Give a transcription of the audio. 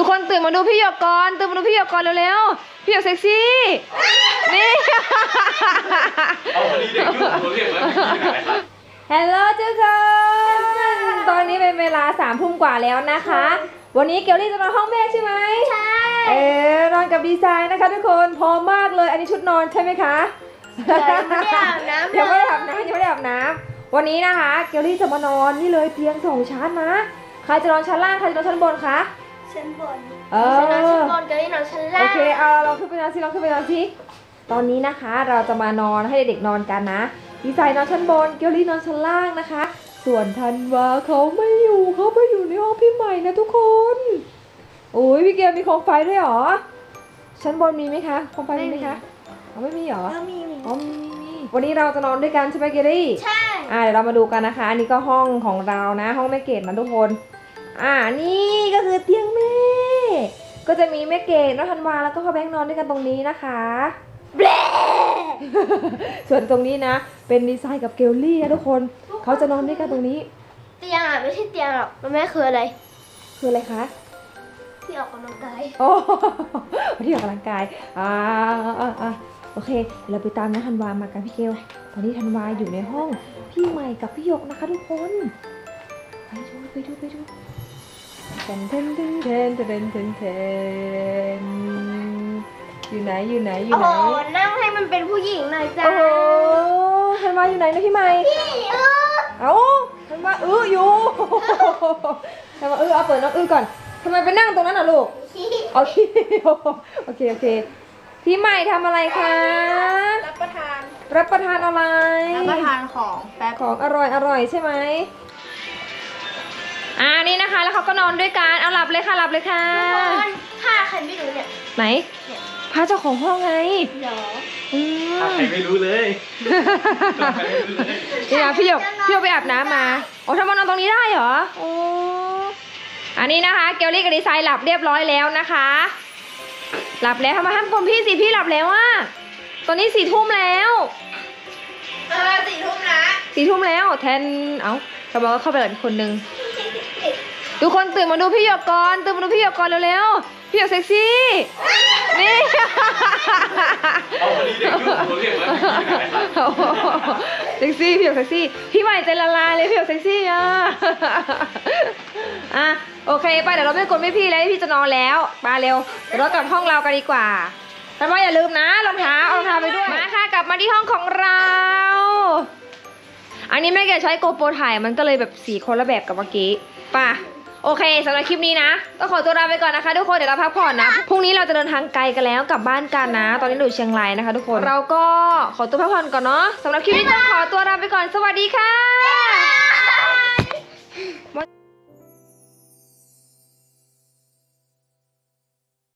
ทุกคนตื่นมาดูพี่หยกก่อนตื่นมาดูพี่หยกก่อนเร็วๆพี่หยกเซ็กซี่นี่เอาพอดีเด็กยุ่งตัวเรียกแล้วเมื่อกี้ไหนครับฮัลโหลทุกคน ตอนนี้เป็นเวลาสามทุ่มกว่าแล้วนะคะ วันนี้เกลลี่จะนอนห้องแม่ใช่ไหมใช่ เอ๊นอนกับดีไซน์นะคะทุกคนพร้อมมากเลย อันนี้ชุดนอนใช่ไหมคะยังไม่ได้อาบน้ำยังไม่ได้อาบน้ำยังไม่ได้อาบน้ำวันนี้นะคะ เกลลี่จะมานอนนี่เลยเตียงสองชั้นนะ ใครจะนอนชั้นล่างใครจะนอนชั้นบนคะ ชั้นบนเออฉันนอนชั้นบนเกลี่นอนชั้นล่างโอเคเอาเราขึ้นไปนอนสิเราขึ้นไปนอนสิตอนนี้นะคะ เราจะมานอนให้เด็กๆนอนกันนะดีไซน์นอนชั้นบนเกลลี่นอนชั้นล่างนะคะ ส่วนธันวาเขาไม่อยู่เขาไปอยู่ในห้องพี่ใหม่นะทุกคนโอ้ยพี่เกลมีโคมไฟด้วยเหรอชั้นบนมีไหมคะโคมไฟมีไหมคะอ๋อไม่มีเหรอแล้วมีมีอ๋อมีมีมีวันนี้เราจะนอนด้วยกันใช่ไหมเกลลี่ ใช่ อ่าเดี๋ยวเรามาดูกันนะคะ อันนี้ก็ห้องของเรานะ ห้องแม่เกดนะทุกคน อ่านี่ก็คือเตียงแม่ ก็จะมีแม่เกดน้องธันวาแล้วก็พ่อแบงค์นอนด้วยกันตรงนี้นะคะเบลส่วนตรงนี้นะ เป็นดีไซน์กับเกลลี่นะทุกคน เขาจะนอนด้วยกันตรงนี้ เตียงอะไม่ใช่เตียงหรอกมันแม่คืออะไร คืออะไรคะที่ออกกำลังกายโอ้ที่ออกกำลังกายอ่าอ่าอ่าโอเคเดี๋ยวเราไปตามน้องธันวามากันพี่เกลตอนนี้ธันวาอยู่ในห้องพี่ใหม่กับพี่หยกนะคะทุกคนไปดูไปดูไปดู เทนเทนเทนเทนเทนเทนเทนอยู่ไหนอยู่ไหนอยู่โอ้ไหโห น นั่งให้มันเป็นผู้หญิงหน่อยจ้าโอ้โหธันวาอยู่ไหนนะพี่ใหม่ พี่เออเอ้าธันวาอื้ออยู่ธันวาอื้อเอาเปิดน้องอื้อก่อนทำไมไปนั่งตรงนั้นอะลูก โอเค โอเค โอเค พี่ใหม่ทำอะไรคะ รับประทาน รับประทานอะไร รับประทานของแป๊บของอร่อยอร่อยใช่ไหม อ่านี่นะคะ แล้วเขาก็นอนด้วยกันเอาหลับเลยค่ะหลับเลยค่ะทุกคนถ้าใครไม่รู้เนี่ย ไหนพระเจ้าของห้องไงเดี๋ยวอืมใครไม่รู้เลยใครไม่รู้เลยนี่นะพี่หยกพี่หยกไปอาบน้ำมาโอ้ทำไมนอนตรงนี้ได้เหรอโอ้อันนี้นะคะ เกลลี่กับดีไซน์หลับเรียบร้อยแล้วนะคะ หลับแล้วทำไมห้ามกลมพี่สิพี่หลับแล้วอะตอนนี้สี่ทุ่มแล้วเออสี่ทุ่มนะสี่ทุ่มแล้วแทนเอ้าสบายก็เข้าไปกับอีกคนนึง ทุกคนตื่นมาดูพี่หยกก่อนตื่นมาดูพี่หยกก่อนเร็วๆพี่หยกเซ็กซี่นี่เอาพอดีเด็กยุ่งเรียกแล้วเมื่อกี้ไหนครับโอ้โหเซ็กซี่พี่หยกเซ็กซี่พี่ใหม่ใจละลายเลยพี่หยกเซ็กซี่อะอะโอเคไปเดี๋ยวเราไม่กดไม่พี่แล้วพี่จะนอนแล้วมาเร็วเดี๋ยวเรากลับห้องเรากันดีกว่าแต่ว่าอย่าลืมนะรองเท้าเอารองเท้าไปด้วยมาค่ะกลับมาที่ห้องของเรา อันนี้แม่แกใช้โกโปรถ่ายมันก็เลยแบบสีคนละแบบกับเมื่อกี้ป่ะ โอเคสำหรับคลิปนี้นะก็ขอตัวลาไปก่อนนะคะ ทุกคนเดี๋ยวเราพักผ่อนนะพรุ่งนี้เราจะเดินทางไกลกันแล้วกลับบ้านกันนะ ตอนนี้เราอยู่เชียงรายนะคะ ทุกคนเราก็ขอตัวพักผ่อนก่อนเนาะสำหรับคลิปนี้ต้องขอตัวลาไปก่อนสวัสดีค่ะ